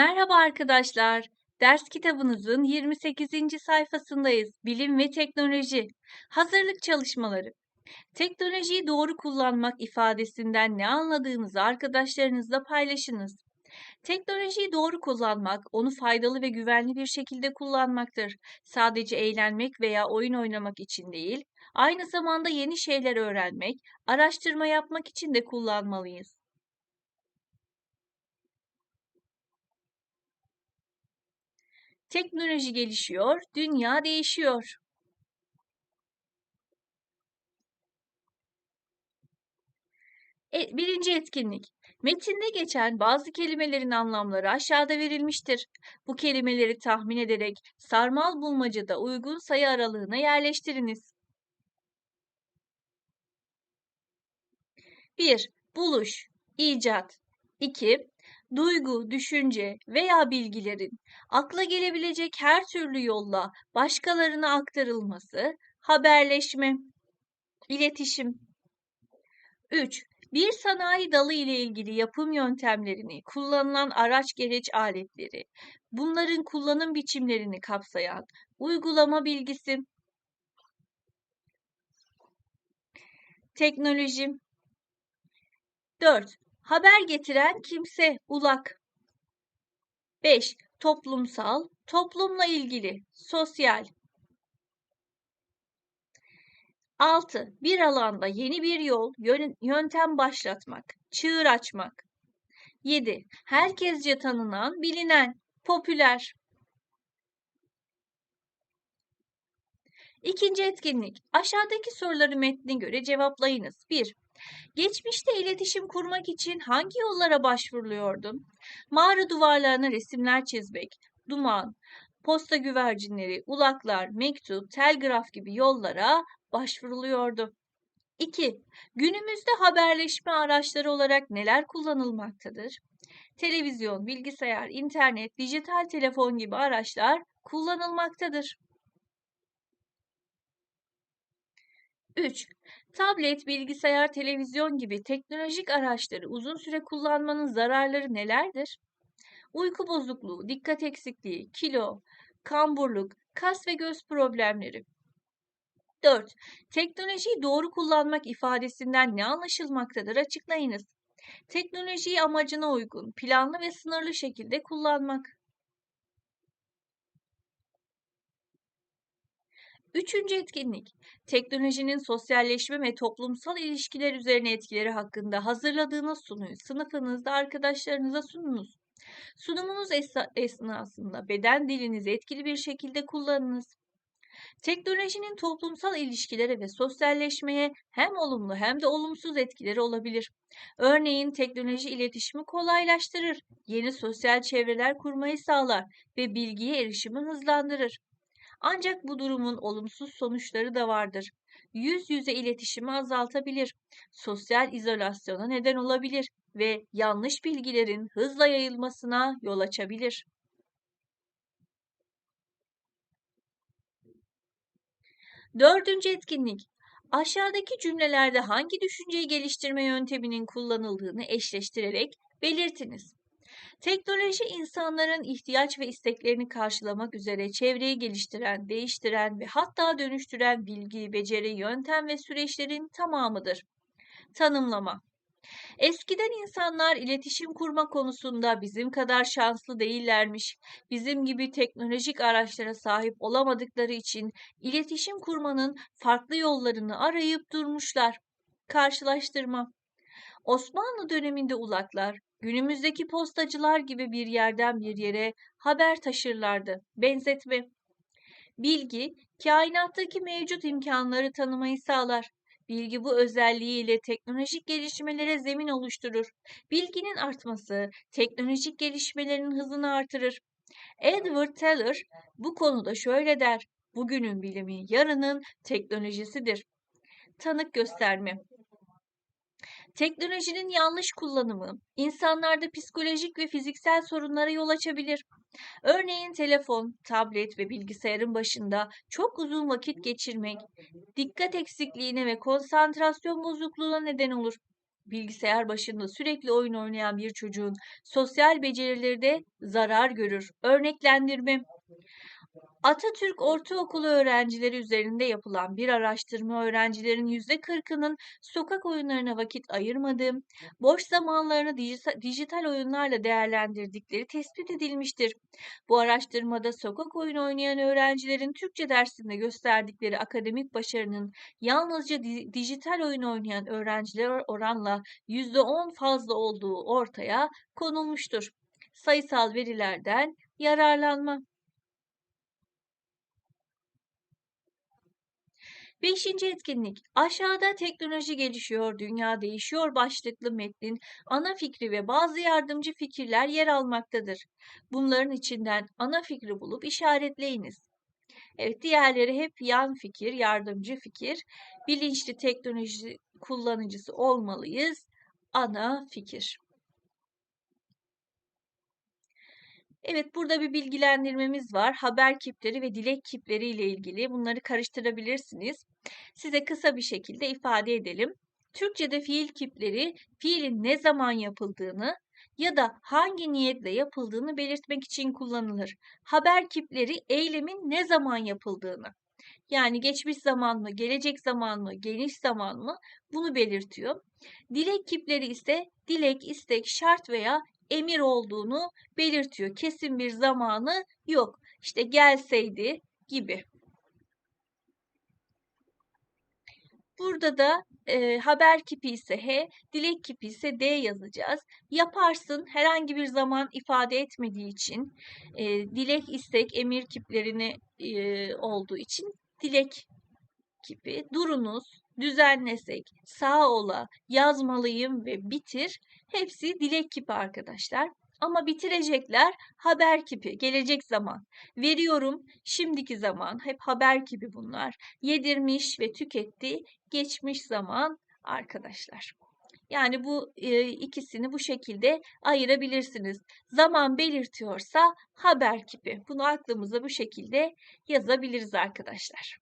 Merhaba arkadaşlar. Ders kitabınızın 28. sayfasındayız. Bilim ve teknoloji. Hazırlık çalışmaları. Teknolojiyi doğru kullanmak ifadesinden ne anladığınızı arkadaşlarınızla paylaşınız. Teknolojiyi doğru kullanmak, onu faydalı ve güvenli bir şekilde kullanmaktır. Sadece eğlenmek veya oyun oynamak için değil, aynı zamanda yeni şeyler öğrenmek, araştırma yapmak için de kullanmalıyız. Teknoloji gelişiyor, dünya değişiyor. E, birinci etkinlik. Metinde geçen bazı kelimelerin anlamları aşağıda verilmiştir. Bu kelimeleri tahmin ederek sarmal bulmacada uygun sayı aralığına yerleştiriniz. 1. Buluş, icat. 2 duygu, düşünce veya bilgilerin akla gelebilecek her türlü yolla başkalarına aktarılması, haberleşme, iletişim. 3. Bir sanayi dalı ile ilgili yapım yöntemlerini, kullanılan araç gereç aletleri, bunların kullanım biçimlerini kapsayan uygulama bilgisi. Teknoloji. 4. Haber getiren kimse, ulak. 5. Toplumsal, toplumla ilgili, sosyal. 6. Bir alanda yeni bir yol, yöntem başlatmak, çığır açmak. 7. Herkesce tanınan, bilinen, popüler. İkinci etkinlik. Aşağıdaki soruları metne göre cevaplayınız. 1. Geçmişte iletişim kurmak için hangi yollara başvuruluyordun? Mağara duvarlarına resimler çizmek, duman, posta güvercinleri, ulaklar, mektup, telgraf gibi yollara başvuruluyordu. 2. Günümüzde haberleşme araçları olarak neler kullanılmaktadır? Televizyon, bilgisayar, internet, dijital telefon gibi araçlar kullanılmaktadır. 3. Tablet, bilgisayar, televizyon gibi teknolojik araçları uzun süre kullanmanın zararları nelerdir? Uyku bozukluğu, dikkat eksikliği, kilo, kamburluk, kas ve göz problemleri. 4. Teknolojiyi doğru kullanmak ifadesinden ne anlaşılmaktadır? Açıklayınız. Teknolojiyi amacına uygun, planlı ve sınırlı şekilde kullanmak. Üçüncü etkinlik, teknolojinin sosyalleşme ve toplumsal ilişkiler üzerine etkileri hakkında hazırladığınız sunuyu sınıfınızda arkadaşlarınıza sununuz. Sunumunuz esnasında beden dilinizi etkili bir şekilde kullanınız. Teknolojinin toplumsal ilişkilere ve sosyalleşmeye hem olumlu hem de olumsuz etkileri olabilir. Örneğin teknoloji iletişimi kolaylaştırır, yeni sosyal çevreler kurmayı sağlar ve bilgiye erişimi hızlandırır. Ancak bu durumun olumsuz sonuçları da vardır. Yüz yüze iletişimi azaltabilir, sosyal izolasyona neden olabilir ve yanlış bilgilerin hızla yayılmasına yol açabilir. Dördüncü etkinlik. Aşağıdaki cümlelerde hangi düşünceyi geliştirme yönteminin kullanıldığını eşleştirerek belirtiniz. Teknoloji insanların ihtiyaç ve isteklerini karşılamak üzere çevreyi geliştiren, değiştiren ve hatta dönüştüren bilgi, beceri, yöntem ve süreçlerin tamamıdır. Tanımlama Eskiden insanlar iletişim kurma konusunda bizim kadar şanslı değillermiş. Bizim gibi teknolojik araçlara sahip olamadıkları için iletişim kurmanın farklı yollarını arayıp durmuşlar. Karşılaştırma Osmanlı döneminde ulaklar Günümüzdeki postacılar gibi bir yerden bir yere haber taşırlardı. Benzetme. Bilgi, kainattaki mevcut imkanları tanımayı sağlar. Bilgi bu özelliğiyle teknolojik gelişmelere zemin oluşturur. Bilginin artması teknolojik gelişmelerin hızını artırır. Edward Teller bu konuda şöyle der. Bugünün bilimi yarının teknolojisidir. Tanık gösterme. Teknolojinin yanlış kullanımı insanlarda psikolojik ve fiziksel sorunlara yol açabilir. Örneğin telefon, tablet ve bilgisayarın başında çok uzun vakit geçirmek dikkat eksikliğine ve konsantrasyon bozukluğuna neden olur. Bilgisayar başında sürekli oyun oynayan bir çocuğun sosyal becerileri de zarar görür. Örneklendirme Atatürk Ortaokulu öğrencileri üzerinde yapılan bir araştırma öğrencilerin %40'ının sokak oyunlarına vakit ayırmadığı, boş zamanlarını dijita- dijital oyunlarla değerlendirdikleri tespit edilmiştir. Bu araştırmada sokak oyunu oynayan öğrencilerin Türkçe dersinde gösterdikleri akademik başarının yalnızca di- dijital oyun oynayan öğrenciler oranla %10 fazla olduğu ortaya konulmuştur. Sayısal verilerden yararlanma. Beşinci etkinlik. Aşağıda teknoloji gelişiyor, dünya değişiyor başlıklı metnin ana fikri ve bazı yardımcı fikirler yer almaktadır. Bunların içinden ana fikri bulup işaretleyiniz. Evet, diğerleri hep yan fikir, yardımcı fikir. Bilinçli teknoloji kullanıcısı olmalıyız. Ana fikir. Evet, burada bir bilgilendirmemiz var. Haber kipleri ve dilek kipleri ile ilgili. Bunları karıştırabilirsiniz. Size kısa bir şekilde ifade edelim. Türkçe'de fiil kipleri fiilin ne zaman yapıldığını ya da hangi niyetle yapıldığını belirtmek için kullanılır. Haber kipleri eylemin ne zaman yapıldığını yani geçmiş zaman mı, gelecek zaman mı, geniş zaman mı bunu belirtiyor. Dilek kipleri ise dilek, istek, şart veya emir olduğunu belirtiyor. Kesin bir zamanı yok. İşte gelseydi gibi. Burada da e, haber kipi ise H, dilek kipi ise D yazacağız. Yaparsın herhangi bir zaman ifade etmediği için e, dilek, istek, emir kiplerini e, olduğu için dilek kipi. Durunuz, düzenlesek, sağ ola, yazmalıyım ve bitir hepsi dilek kipi arkadaşlar. Ama bitirecekler haber kipi, gelecek zaman. Veriyorum, şimdiki zaman, hep haber kipi bunlar. Yedirmiş ve tüketti, geçmiş zaman arkadaşlar. Yani bu e, ikisini bu şekilde ayırabilirsiniz. Zaman belirtiyorsa haber kipi. Bunu aklımıza bu şekilde yazabiliriz arkadaşlar.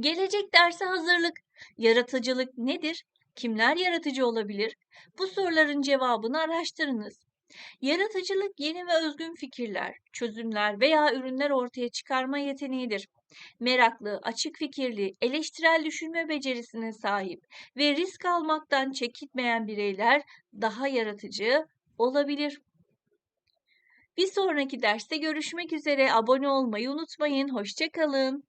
Gelecek derse hazırlık. Yaratıcılık nedir? Kimler yaratıcı olabilir? Bu soruların cevabını araştırınız. Yaratıcılık yeni ve özgün fikirler, çözümler veya ürünler ortaya çıkarma yeteneğidir. Meraklı, açık fikirli, eleştirel düşünme becerisine sahip ve risk almaktan çekinmeyen bireyler daha yaratıcı olabilir. Bir sonraki derste görüşmek üzere. Abone olmayı unutmayın. Hoşçakalın.